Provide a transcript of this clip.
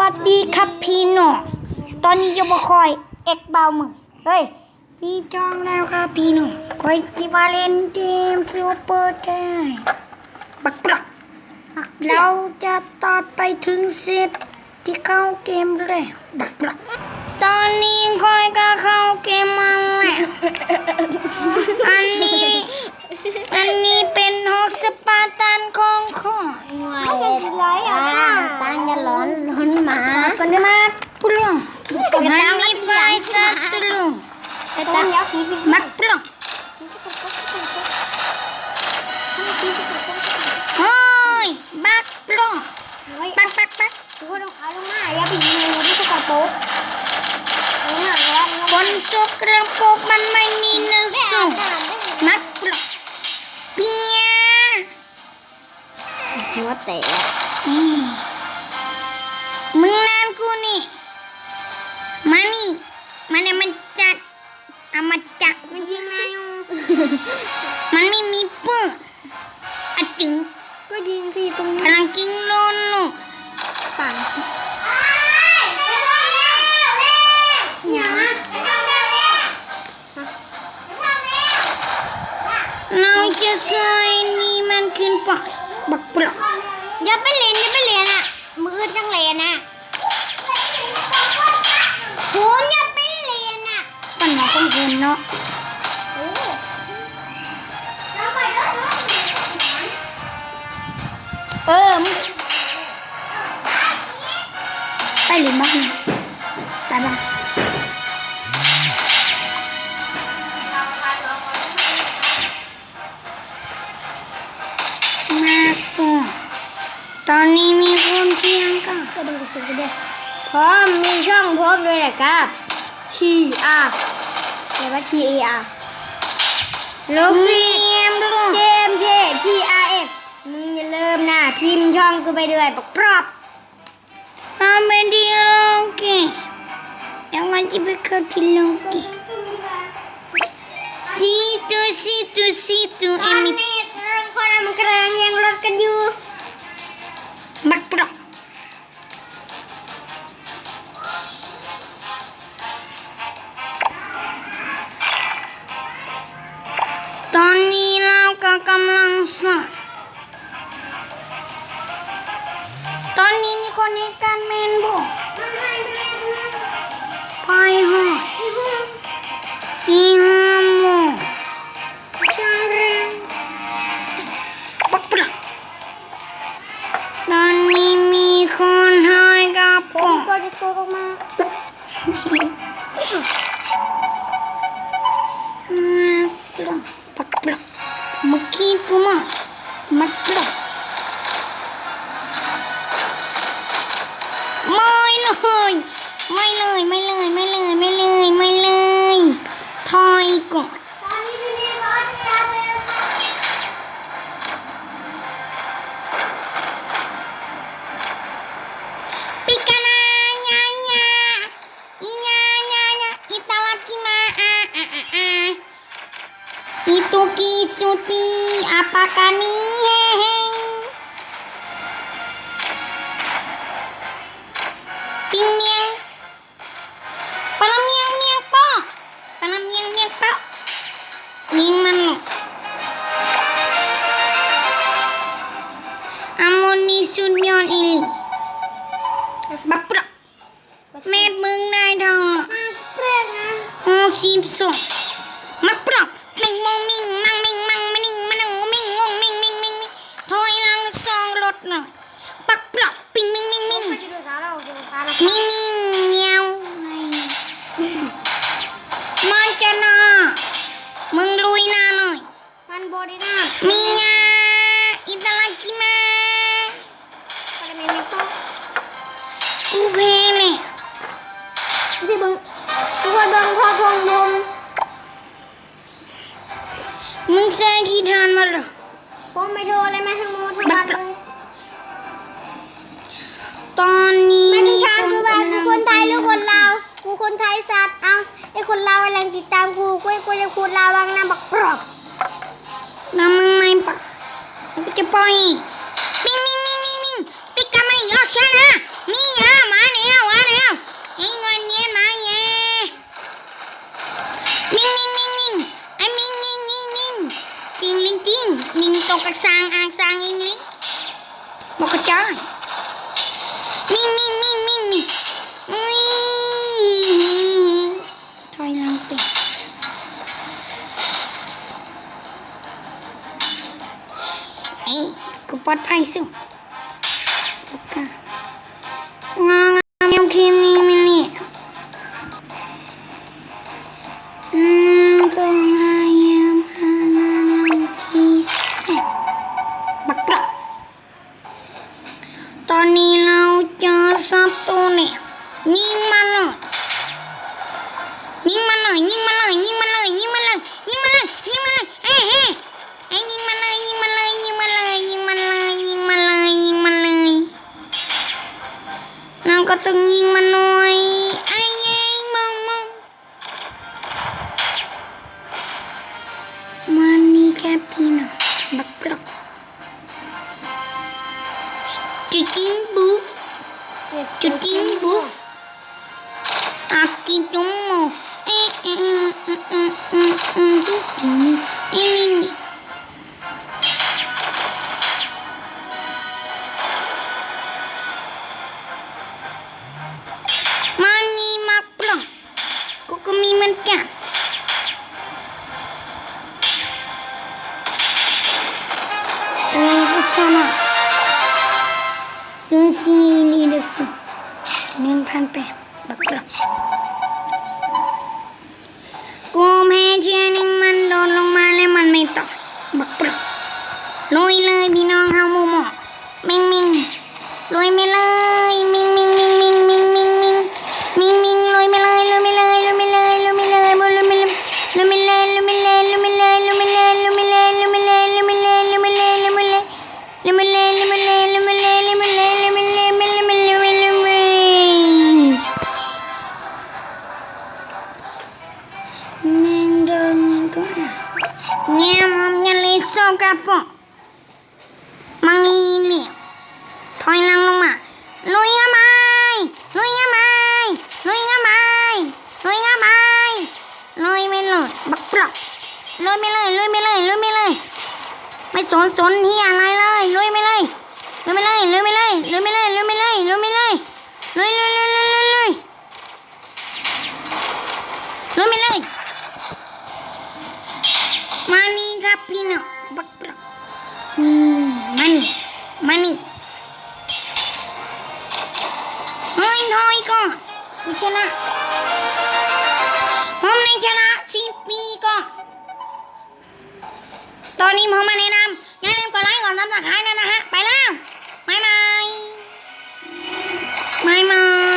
วัสดีครับพี่น้องตอนนี้จะมาคอยเอ็กเบามึงเฮ้ยพี่จองแล้วครับพี่น้องคอยที่มาเล่นเกมซูเปอร์ได้บักปลักเราจะตัดไปถึงเซตที่เข้าเกมแล้วบักปลักต อนนี้คอยก็เข้าเกมมาแล้วอันนี้ อันนี้เป็นฮอกสปาตันของคอยไม่เป็นไรอะตังอย่าร้อนร้อนหมากันมาปลุงมันมีไฟสัตว์ลุงไอ้ตังยักษ์นี่มักปลุงเฮ้ยบักปลุงบักบักบักทุกคนเอาขาลงมาอย่าไปยิงงูที่สกปรก เอาหน้าร้อนคนสกระปรกมันไม่มีเนื้อสูงมักปลุงเปียหัวแตกอืมมึงนานกูนี่มานี่มาเนี่ยมันจัดเอามาจับมันยิงไงอะมันไม่มีปืนอะจึงก็ยิงสิตรงพนี้ลังกิ้ง เราจะใส่นี่มันขึ้นไปบักปลอกอย่าไปเล่นอย่าไปเล่นอะ มือจังเล่นอะผมอย่าไปเล่นอะปัญหาของคุณเนาะเออมึง กันก็ดูสิก็ได้พร้อมมีช่องพบด้วยนะครับ T R เรียกว่า T A R ลูกเสีศิษย์ยมลูกเจมเท T R F มึงอย่าลืมนะพิมพ์ช่องกูไปด้วยปักปรอบทำเป็นดีโลกิยังวันที่ไปเข้าที่โลกิสิตุสิตุสิตุตเออนมินี้กำลังคนมันกำลังยังรถกันอยู่บักปรอกำลังสอนตอนนี้มีคนในการเมนบอกพายหออี อกี้ Itu Kisuti, apakah nih hehe? Ping miang. Palam miang miang po. Palam miang mana? po. Miang mano. Amoni sunyon ili. Bakprak. Mẹ mừng này thằng. บอดี้หน้ามีญาอิตาลากิมาปรเมนไม่ต้องกูเพเนี่ยที่เบิ้งทุกคนเบิ้งพ่อทงลมมึงใส่กีทานมาเหรอผมไม่โทรเลยแม่ทั้งหมดทั้งบัดเลยตอนนี้มาดิฉันคือว่ากูคนไทยหรือคนลาวกูคนไทยสัตว์เอาไอ้คนลาวกำลังติดตามกูกูกูจะพูดลาววังนะบักปรอบ Mamãe, pá. Que põe. Mim, mim, mim, mim, mim. Pica mãe, Oxalá. Minha, anel, anel. Enganhei, mãe. Mim, mim, mim, mim. A mim, mim, mim, mim. Ting, ling, ting. Mim, toca sang, ang, sang, ling, ling. Mocotó. Mim, mim, mim. กูปลอดภัยสุดงางามยงทีมนี้มินี่อืมตรงหามหานาลงที่เสร็จบักกะตอนนี้เราเจอสตูเนี่ยยิงมันหน่ยยิงมันหน่ยยิงมันหน่ยยิงมั katenging manoy. Ayeng, mau mau. Mani kapina. Baklok. Cuting buf. Cuting buf. Aki tumo. Eh, eh, eh, eh, eh, eh, eh, eh, eh, eh, ซื้อซีนี่เดสุหนึ่งพันแปดบักกลับกูแพ้เชียนึงมันโดนลงมาแล้วมันไม่ต่อบักปลับลอยเลยพี่น้องเฮาหมูหมอมิงมิงลอยไม่เลยมิงมิง กโซกระป๋อมังนี่เหลี่ยมถอยหลังลงมาลุยงาไม้ลุยงาไม้ลุยงาไม้ลุยงาไม้ลุยไม่เลยบักปลอกลุยไม่เลยลุยไม่เลยลุยไม่เลย ไม่สนสนที่อะไรเลยลุยไม่เลยลุยไม่เลยลุยไม่เลยลุยไม่เลยลุยไม่เลยลุยไม่เลยลุยลุยลุยลุยลุยลุยลุยไม่เลยมานี่ครับพี่น้อง ผมชนะผมในชนะสิบปีก่อนตอนนี้ผมมาแนะนำอย่าลืมกดไลค์กดซับสไครต์ด้วยนะฮะ ไปแล้วบ๊ายบาย